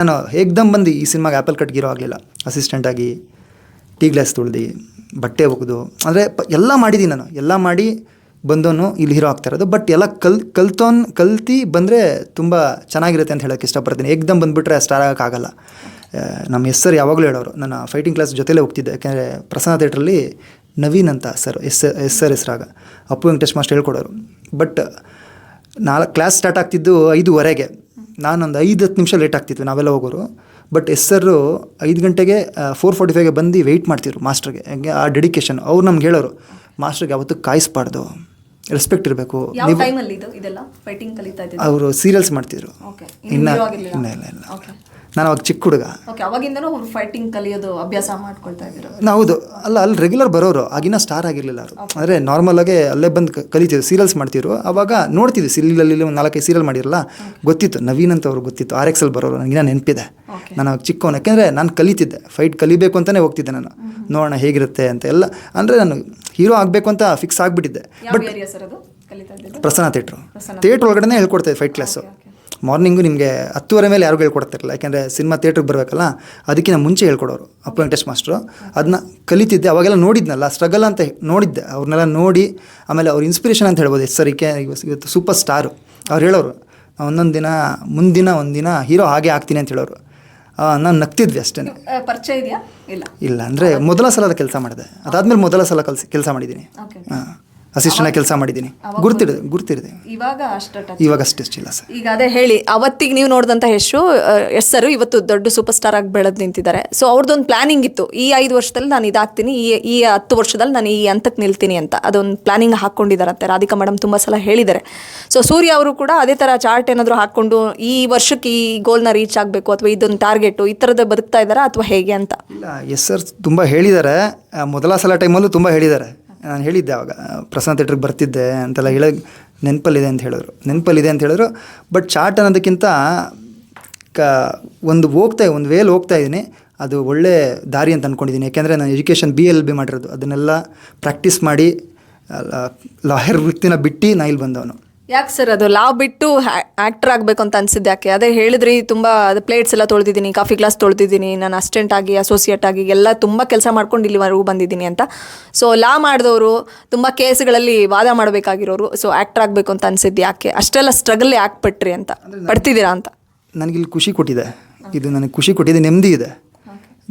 ನಾನು ಏಕ್ದಮ್ ಬಂದು ಈ ಸಿನಿಮಾಗೆ ಆ್ಯಪಲ್ ಕಟ್ ಹೀರೋ ಆಗಲಿಲ್ಲ ಅಸಿಸ್ಟೆಂಟಾಗಿ ಟೀ ಗ್ಲಾಸ್ ತುಳ್ದು, ಬಟ್ಟೆ ಒಗೆದು, ಅಂದರೆ ಪ, ಎಲ್ಲ ಮಾಡಿದ್ದೀನಿ ನಾನು. ಎಲ್ಲ ಮಾಡಿ ಬಂದವನು ಇಲ್ಲಿ ಹೀರೋ ಆಗ್ತಾ ಇರೋದು. ಬಟ್ ಎಲ್ಲ ಕಲ್, ಕಲ್ತೋನ್, ಕಲ್ತಿ ಬಂದರೆ ತುಂಬ ಚೆನ್ನಾಗಿರುತ್ತೆ ಅಂತ ಹೇಳೋಕ್ಕೆ ಇಷ್ಟಪಡ್ತೀನಿ. ಏಕ್ದಮ್ ಬಂದುಬಿಟ್ರೆ ಸ್ಟಾರ್ ಆಗೋಕ್ಕಾಗಲ್ಲ ನಮ್ಮ ಎಸ್ ಯಾವಾಗಲೂ ಹೇಳೋರು, ನನ್ನ ಫೈಟಿಂಗ್ ಕ್ಲಾಸ್ ಜೊತೆಲೇ ಹೋಗ್ತಿದ್ದೆ. ಯಾಕೆಂದರೆ ಪ್ರಸನ್ನ ಥಿಯೇಟ್ರಲ್ಲಿ ನವೀನ್ ಅಂತ ಸರ್, ಎಸ್ ಎಸ್ ಸರ್ ಹೆಸರಾಗ, ಅಪ್ಪು ವೆಂಕಟೇಶ್ ಮಾಸ್ಟರ್ ಹೇಳ್ಕೊಡೋರು. ಬಟ್ ನಾಲ್ಕು ಕ್ಲಾಸ್ ಸ್ಟಾರ್ಟ್ ಆಗ್ತಿದ್ದು ಐದುವರೆಗೆ. ನಾನೊಂದು ಐದು ಹತ್ತು ನಿಮಿಷ ಲೇಟ್ ಆಗ್ತಿತ್ತು ನಾವೆಲ್ಲ ಹೋಗೋರು. ಬಟ್ ಎಸ್ ಸರ್ರು ಐದು ಗಂಟೆಗೆ ಫೋರ್ ಫಾರ್ಟಿ ಫೈವ್ಗೆ ಬಂದು ವೆಯ್ಟ್ ಮಾಡ್ತಿದ್ರು ಮಾಸ್ಟರ್ಗೆ ಹಂಗೆ? ಆ ಡೆಡಿಕೇಶನ್ ಅವ್ರು ನಮ್ಗೆ ಹೇಳೋರು ಮಾಸ್ಟರ್ಗೆ ಯಾವತ್ತೂ ಕಾಯಿಸ್ಬಾರ್ದು. ರೆಸ್ಪೆಕ್ಟ್ ಇರಬೇಕು. ಅವರು ಸೀರಿಯಲ್ಸ್ ಮಾಡ್ತಿದ್ರು. ಇನ್ನು ಇಲ್ಲ ಇಲ್ಲ. ನಾನು ಅವಾಗ ಚಿಕ್ಕ ಹುಡುಗ. ಓಕೆ ಅವಾಗಿಂದನೂ ಅವ್ರು ಫೈಟಿಂಗ್ ಕಲಿಯೋದು ಅಭ್ಯಾಸ ಮಾಡ್ಕೊಳ್ತಾ ಇದ್ರು ನಾ ಹೌದು ಅಲ್ಲ ಅಲ್ಲಿ ರೆಗ್ಯುಲರ್ ಬರೋರು ಆಗಿನ ಸ್ಟಾರ್ ಆಗಿರಲಿಲ್ಲ ಅವರು. ಅಂದರೆ ನಾರ್ಮಲಾಗೆ ಅಲ್ಲೇ ಬಂದು ಕ- ಕಲಿತಿದ್ರು ಸೀರಿಯಲ್ಸ್ ಮಾಡ್ತಿದ್ರು. ಅವಾಗ ನೋಡ್ತಿದ್ವಿ ಸೀರಿಯಲಲ್ಲಿ ಒಂದು ನಾಲ್ಕೈದು ಸೀರಿಯಲ್ ಮಾಡಿರಲ್ಲ ಗೊತ್ತಿತ್ತು ನವೀನ್ ಅಂತ ಅವ್ರು ಗೊತ್ತಿತ್ತು ಆರ್ ಎಕ್ಸಲ್ಲಿ ಬರೋರು ನನಗಿನ ನೆನಪಿದೆ. ನಾನು ಅವಾಗ ಚಿಕ್ಕವನು ಯಾಕೆಂದರೆ ನಾನು ಕಲಿತಿದ್ದೆ ಫೈಟ್ ಕಲಿಬೇಕು ಅಂತಲೇ ಹೋಗ್ತಿದ್ದೆ ನಾನು. ನೋಡೋಣ ಹೇಗಿರುತ್ತೆ ಅಂತ ಎಲ್ಲ ಅಂದರೆ ನಾನು ಹೀರೋ ಆಗಬೇಕು ಅಂತ ಫಿಕ್ಸ್ ಆಗಿಬಿಟ್ಟಿದ್ದೆ. ಬಟ್ ಏರಿಯಾ ಸರ್ ಅದು ಕಲಿತಾ ಇದ್ದಿದ್ದು? ಪ್ರಸನ್ನ ಥಿಯೇಟ್ರು ಥಿಯೇಟ್ರ್ ಒಳಗಡೆ ಹೇಳ್ಕೊಡ್ತಾ ಫೈಟ್ ಕ್ಲಾಸು ಮಾರ್ನಿಂಗು ನಿಮಗೆ ಹತ್ತುವರೆ ಮೇಲೆ ಯಾರಿಗೂ ಹೇಳ್ಕೊಡ್ತಿರಲಿಲ್ಲ. ಯಾಕೆಂದರೆ ಸಿನಿಮಾ ಥಿಯೇಟ್ರಿಗೆ ಬರಬೇಕಲ್ಲ ಅದಕ್ಕಿಂತ ಮುಂಚೆ ಹೇಳ್ಕೊಡೋರು ಅಪ್ಪ ವೆಂಕಟೇಶ್ ಮಾಸ್ಟ್ರು. ಅದನ್ನ ಕಲಿತಿದ್ದೆ ಅವಾಗೆಲ್ಲ ನೋಡಿದ್ನಲ್ಲ ಸ್ಟ್ರಗಲ್ ಅಂತ ನೋಡಿದ್ದೆ. ಅವ್ರನ್ನೆಲ್ಲ ನೋಡಿ ಆಮೇಲೆ ಅವ್ರ ಇನ್ಸ್ಪಿರೇಷನ್ ಅಂತ ಹೇಳ್ಬೋದು. ಎಸ್ ಸರ್ ಈಕೆ ಇವತ್ತು ಸೂಪರ್ ಸ್ಟಾರು ಅವ್ರು ಹೇಳೋರು ಒಂದೊಂದು ದಿನ ಮುಂದಿನ ಒಂದಿನ ಹೀರೋ ಹಾಗೆ ಆಗ್ತೀನಿ ಅಂತ ಹೇಳೋರು. ನಾನು ನಗ್ತಿದ್ವಿ ಅಷ್ಟೇ. ಪರಿಚಯ ಇದೆಯಾ? ಇಲ್ಲ. ಇಲ್ಲ ಅಂದರೆ ಮೊದಲ ಸಲ ಕೆಲಸ ಮಾಡಿದೆ. ಅದಾದ್ಮೇಲೆ ಮೊದಲ ಸಲ ಕಲ್ಸಿ ಕೆಲಸ ಮಾಡಿದ್ದೀನಿ ಹಾಂ. ಅಸಿಸ್ಟೆಂಟ್ ಕೆಲಸ ಮಾಡಿದ್ದೀನಿ. ಗುರ್ತಿಡಿದೆ ಗುರ್ತಿಡಿದೆ ಇವಾಗ ಅಷ್ಟು ಇವಾಗ ಅಷ್ಟು ಇಲ್ಲ ಸರ್. ಈಗ ಅದೇ ಹೇಳಿ ಅವತ್ತಿಗೆ ನೀವು ನೋಡಿದಂಥ ಹೆಸರು ಎಸ್ ಸರ್ ಇವತ್ತು ದೊಡ್ಡ ಸೂಪರ್ ಸ್ಟಾರ್ ಆಗಿ ಬೆಳೆದು ನಿಂತಿದ್ದಾರೆ. ಸೊ ಅವ್ರದ್ದೊಂದು ಪ್ಲಾನಿಂಗ್ ಇತ್ತು. ಈ ಐದು ವರ್ಷದಲ್ಲಿ ನಾನು ಇದಾಗ್ತೀನಿ ಈ ಈ ಹತ್ತು ವರ್ಷದಲ್ಲಿ ನಾನು ಈ ಹಂತಕ್ಕೆ ನಿಲ್ತೀನಿ ಅಂತ. ಅದೊಂದು ಪ್ಲಾನಿಂಗ್ ಹಾಕ್ಕೊಂಡಿದ್ದಾರಂತೆ ರಾಧಿಕಾ ಮೇಡಮ್ ತುಂಬ ಸಲ ಹೇಳಿದ್ದಾರೆ. ಸೊ ಸೂರ್ಯ ಅವರು ಕೂಡ ಅದೇ ಥರ ಚಾರ್ಟ್ ಏನಾದರೂ ಹಾಕ್ಕೊಂಡು ಈ ವರ್ಷಕ್ಕೆ ಈ ಗೋಲ್ನ ರೀಚ್ ಆಗಬೇಕು ಅಥವಾ ಇದೊಂದು ಟಾರ್ಗೆಟು ಈ ಥರದ್ದು ಬದುಕ್ತಾ ಇದ್ದಾರಾ ಅಥವಾ ಹೇಗೆ ಅಂತ? ಇಲ್ಲ ಎಸ್ ಸರ್ ತುಂಬ ಹೇಳಿದ್ದಾರೆ. ಮೊದಲ ಸಲ ಟೈಮಲ್ಲೂ ತುಂಬ ಹೇಳಿದ್ದಾರೆ. ನಾನು ಹೇಳಿದ್ದೆ ಆವಾಗ ಪ್ರಸನ್ನ ಥಿಯೇಟ್ರಿಗೆ ಬರ್ತಿದ್ದೆ ಅಂತೆಲ್ಲ ಹೇಳ, ನೆನಪಲ್ಲಿದೆ ಅಂತ ಹೇಳಿದ್ರು. ನೆನಪಲ್ಲಿದೆ ಅಂತ ಹೇಳಿದ್ರು. ಬಟ್ ಚಾಟ್ ಅನ್ನೋದಕ್ಕಿಂತ ಕ, ಒಂದು ಹೋಗ್ತಾ, ಒಂದು ವೇಲ್ ಹೋಗ್ತಾ ಇದ್ದೀನಿ. ಅದು ಒಳ್ಳೆ ದಾರಿ ಅಂತ ಅಂದ್ಕೊಂಡಿದ್ದೀನಿ ಯಾಕೆಂದರೆ ನಾನು ಎಜುಕೇಷನ್ ಬಿ ಎಲ್ ಬಿ ಮಾಡಿರೋದು. ಅದನ್ನೆಲ್ಲ ಪ್ರಾಕ್ಟೀಸ್ ಮಾಡಿ ಲಾಯರ್ ವೃತ್ತಿನ ಬಿಟ್ಟು ನಾ ಇಲ್ಲಿ ಬಂದವನು. ಯಾಕೆ ಸರ್ ಅದು ಲಾ ಬಿಟ್ಟು ಆಕ್ಟರ್ ಆಗಬೇಕು ಅಂತ ಅನ್ಸಿದ್ದು ಯಾಕೆ? ಅದೇ ಹೇಳಿದ್ರಿ ತುಂಬ ಅದು ಪ್ಲೇಟ್ಸ್ ಎಲ್ಲ ತೊಳೆದಿದ್ದೀನಿ ಕಾಫಿ ಗ್ಲಾಸ್ ತೊಳೆದಿದ್ದೀನಿ ನಾನು ಅಸ್ಟೆಂಟ್ ಆಗಿ ಅಸೋಸಿಯೇಟ್ ಆಗಿ ಎಲ್ಲ ತುಂಬ ಕೆಲಸ ಮಾಡ್ಕೊಂಡು ಇಲ್ಲಿವರೆಗೂ ಬಂದಿದ್ದೀನಿ ಅಂತ. ಸೊ ಲಾ ಮಾಡಿದವರು ತುಂಬ ಕೇಸ್ಗಳಲ್ಲಿ ವಾದ ಮಾಡಬೇಕಾಗಿರೋರು ಸೊ ಆ್ಯಕ್ಟರ್ ಆಗಬೇಕು ಅಂತ ಅನ್ಸಿದ್ದು ಯಾಕೆ? ಅಷ್ಟೆಲ್ಲ ಸ್ಟ್ರಗಲ್ ಯಾಕೆ ಪಟ್ರಿ ಅಂತ ಪಡ್ತಿದ್ದೀರಾ ಅಂತ? ನನಗಿಲ್ಲಿ ಖುಷಿ ಕೊಟ್ಟಿದೆ. ಇದು ನನಗೆ ಖುಷಿ ಕೊಟ್ಟಿದೆ ನೆಮ್ಮದಿ ಇದೆ.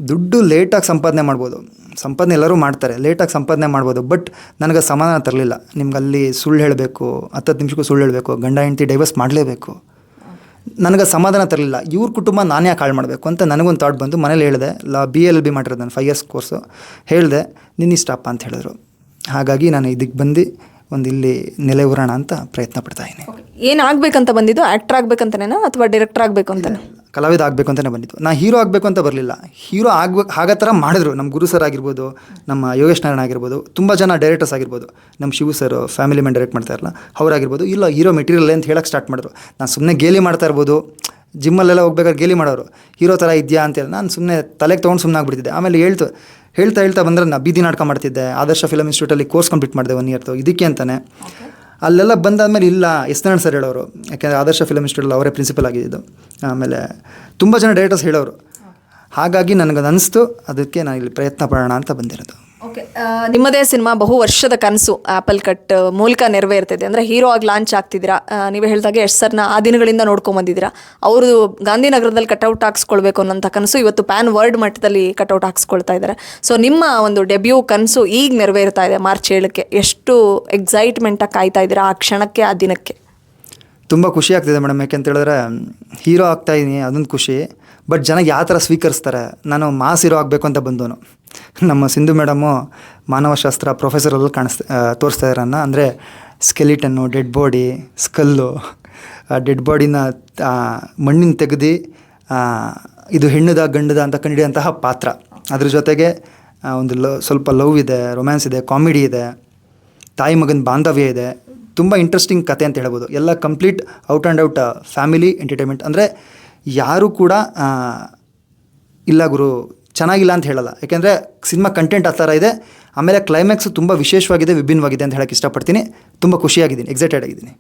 ದುಡ್ಡು ಲೇಟಾಗಿ ಸಂಪಾದನೆ ಮಾಡ್ಬೋದು. ಸಂಪಾದನೆ ಎಲ್ಲರೂ ಮಾಡ್ತಾರೆ, ಲೇಟಾಗಿ ಸಂಪಾದನೆ ಮಾಡ್ಬೋದು, ಬಟ್ ನನಗೆ ಸಮಾಧಾನ ತರಲಿಲ್ಲ. ನಿಮ್ಗೆ ಅಲ್ಲಿ ಸುಳ್ಳು ಹೇಳಬೇಕು, ಹತ್ತತ್ತು ನಿಮಿಷಕ್ಕೂ ಸುಳ್ಳು ಹೇಳಬೇಕು, ಗಂಡ ಹೆಂಡತಿ ಡೈವರ್ಸ್ ಮಾಡಲೇಬೇಕು. ನನಗೆ ಸಮಾಧಾನ ತರಲಿಲ್ಲ. ಇವ್ರ ಕುಟುಂಬ ನಾನು ಯಾಕೆ ಹಾಳು ಮಾಡಬೇಕು ಅಂತ ನನಗೊಂದು ಥಾಟ್ ಬಂದು ಮನೇಲಿ ಹೇಳಿದೆ, ಲ ಬಿ ಎಲ್ ಬಿ ಮಾಡಿರೋದು ನಾನು ಫೈವ್ ಇಯರ್ಸ್ ಕೋರ್ಸು ಹೇಳಿದೆ ನಿನ್ನಿಷ್ಟಪ್ಪ ಅಂತ ಹೇಳಿದ್ರು. ಹಾಗಾಗಿ ನಾನು ಇದಕ್ಕೆ ಬಂದು. ಒಂದು ಇಲ್ಲಿ ನೆಲೆ ಉರೋಣ ಅಂತ ಪ್ರಯತ್ನ ಪಡ್ತಾ ಇದ್ದೀನಿ. ಏನು ಆಗ್ಬೇಕಂತ ಬಂದಿದ್ದು? ಆ್ಯಕ್ಟರ್ ಆಗ್ಬೇಕಂತನೇನಾ ಅಥವಾ ಡೈರೆಕ್ಟರ್ ಆಗಬೇಕು ಅಂತನಾ? ಕಲಾವಿದ ಆಗಬೇಕು ಅಂತಲೇ ಬಂದಿತ್ತು ನಾ ಹೀರೋ ಆಗಬೇಕು ಅಂತ ಬರಲಿಲ್ಲ. ಹೀರೋ ಆಗ್ಬೇಕು ಆಗೋ ಥರ ಮಾಡಿದ್ರು. ನಮ್ಮ ಗುರು ಸರ್ ಆಗಿರ್ಬೋದು ನಮ್ಮ ಯೋಗೇಶ್ ನಾರಾಯಣ ಆಗಿರ್ಬೋದು ತುಂಬ ಜನ ಡೈರೆಕ್ಟರ್ಸ್ ಆಗಿರ್ಬೋದು. ನಮ್ಮ Shivu sir family man direct ಮಾಡ್ತಾ ಇರಲ್ಲ ಅವರಾಗಿರ್ಬೋದು. ಇಲ್ಲ ಹೀರೋ ಮೆಟೀರಿಯಲ್ ಅಂತ ಹೇಳಕ್ಕೆ ಸ್ಟಾರ್ಟ್ ಮಾಡಿದ್ರು. ನಾನು ಸುಮ್ಮನೆ ಗೇಲಿ ಮಾಡ್ತಾ ಇರ್ಬೋದು. ಜಿಮ್ಮಲ್ಲೆಲ್ಲ ಹೋಗ್ಬೇಕಾದ್ರೆ ಗೇಲಿ ಮಾಡೋರು ಹೀರೋ ಥರ ಇದೆಯಾ? ಅಂತೇಳಿ ನಾನು ಸುಮ್ಮನೆ ತಲೆಗೆ ತೊಗೊಂಡು ಸುಮ್ಮನೆ ಆಗಿಬಿಡ್ತಿದ್ದೆ. ಆಮೇಲೆ ಹೇಳ್ತು ಹೇಳ್ತಾ ಹೇಳ್ತಾ ಬಂದರೆ ನಾನು ಬೀದಿ ನಾಟಕ ಮಾಡ್ತಿದ್ದೆ. ಆದರ್ಶ ಫಿಲಮ್ ಇನ್ಸ್ಟಿಟ್ಯೂಟಲ್ಲಿ ಕೋರ್ಸ್ ಕಂಪ್ಲೀಟ್ ಮಾಡಿದೆ ಒನ್ ಇಯರ್ದು ಇದಕ್ಕೆ ಅಂತಾನೆ. ಅಲ್ಲೆಲ್ಲ ಬಂದಾದಮೇಲೆ ಇಲ್ಲ ಎಸ್ ನಾರಾಯಣ್ ಸರ್ ಹೇಳೋರು. ಯಾಕೆಂದರೆ ಆದರ್ಶ ಫಿಲಮ್ ಇನ್ಸ್ಟಿಟ್ಯೂಟಲ್ಲಿ ಅವರೇ ಪ್ರಿನ್ಸಿಪಲ್ ಆಗಿದ್ದು. ಆಮೇಲೆ ತುಂಬ ಜನ ಡೈರೆಕ್ಟರ್ಸ್ ಹೇಳೋರು. ಹಾಗಾಗಿ ನನಗದು ಅನಿಸ್ತು ಅದಕ್ಕೆ ನಾನು ಇಲ್ಲಿ ಪ್ರಯತ್ನ ಪಡೋಣ ಅಂತ ಬಂದಿರೋದು. ಓಕೆ ನಿಮ್ಮದೇ ಸಿನಿಮಾ ಬಹು ವರ್ಷದ ಕನಸು ಆಪಲ್ ಕಟ್ ಮೂಲಕ ನೆರವೇರ್ತಿದೆ. ಅಂದರೆ ಹೀರೋ ಆಗಿ ಲಾಂಚ್ ಆಗ್ತಿದ್ದೀರಾ? ನೀವು ಹೇಳಿದಾಗೆ ಎಷ್ಟು ಸರ್ನ ಆ ದಿನಗಳಿಂದ ನೋಡ್ಕೊಂಬಂದಿದ್ದೀರಾ ಅವರು ಗಾಂಧಿನಗರದಲ್ಲಿ ಕಟೌಟ್ ಹಾಕ್ಸ್ಕೊಳ್ಬೇಕು ಅನ್ನೋಂಥ ಕನಸು ಇವತ್ತು ಪ್ಯಾನ್ ವರ್ಲ್ಡ್ ಮಟ್ಟದಲ್ಲಿ ಕಟೌಟ್ ಹಾಕ್ಸ್ಕೊಳ್ತಾ ಇದ್ದಾರೆ. ಸೊ ನಿಮ್ಮ ಒಂದು ಡೆಬ್ಯೂ ಕನಸು ಈಗ ನೆರವೇರ್ತಾ ಇದೆ ಮಾರ್ಚ್ ಏಳಕ್ಕೆ. ಎಷ್ಟು ಎಕ್ಸೈಟ್ಮೆಂಟಾಗಿ ಕಾಯ್ತಾ ಇದ್ದೀರಾ ಆ ಕ್ಷಣಕ್ಕೆ, ಆ ದಿನಕ್ಕೆ? ತುಂಬ ಖುಷಿ ಆಗ್ತಿದೆ ಮೇಡಮ್. ಯಾಕೆಂತ ಹೇಳಿದ್ರೆ, ಹೀರೋ ಆಗ್ತಾ ಇದ್ದೀನಿ ಅದೊಂದು ಖುಷಿ. ಬಟ್ ಜನ ಯಾವ ಥರ ಸ್ವೀಕರಿಸ್ತಾರೆ? ನಾನು ಮಾಸ್ ಹೀರೋ ಆಗಬೇಕು ಅಂತ ಬಂದವನು. ನಮ್ಮ ಸಿಂಧು ಮೇಡಮು ಮಾನವಶಾಸ್ತ್ರ ಪ್ರೊಫೆಸರಲ್ಲಿ ಕಾಣಿಸ್ತಾ ತೋರಿಸ್ತಾ ಇರೋಣ ಅಂದರೆ skeleton, dead body, skull dead ಬಾಡಿನ ಮಣ್ಣಿನ ತೆಗೆದು ಇದು ಹೆಣ್ಣದ, ಗಂಡದ ಅಂತ ಕಂಡಿಡಿಯಂತಹ ಪಾತ್ರ. ಅದ್ರ ಜೊತೆಗೆ ಒಂದು ಲ, ಸ್ವಲ್ಪ ಲವ್ ಇದೆ ರೊಮ್ಯಾನ್ಸ್ ಇದೆ ಕಾಮಿಡಿ ಇದೆ, ತಾಯಿ ಮಗನ ಬಾಂಧವ್ಯ ಇದೆ. ತುಂಬ ಇಂಟ್ರೆಸ್ಟಿಂಗ್ ಕತೆ ಅಂತ ಹೇಳ್ಬೋದು. ಎಲ್ಲ complete out and out family entertainment ಅಂದರೆ ಯಾರು ಕೂಡ ಇಲ್ಲ ಗುರು ಚೆನ್ನಾಗಿಲ್ಲ ಅಂತ ಹೇಳಲ್ಲ. ಯಾಕೆಂದರೆ ಸಿನಿಮಾ ಕಂಟೆಂಟ್ ಆ ಥರ ಇದೆ. ಆಮೇಲೆ ಕ್ಲೈಮ್ಯಾಕ್ಸು ತುಂಬ ವಿಶೇಷವಾಗಿದೆ, ವಿಭಿನ್ನವಾಗಿದೆ ಅಂತ ಹೇಳಕ್ಕೆ ಇಷ್ಟಪಡ್ತೀನಿ. ತುಂಬ ಖುಷಿಯಾಗಿದ್ದೀನಿ ಎಕ್ಸೈಟೆಡ್ ಆಗಿದ್ದೀನಿ.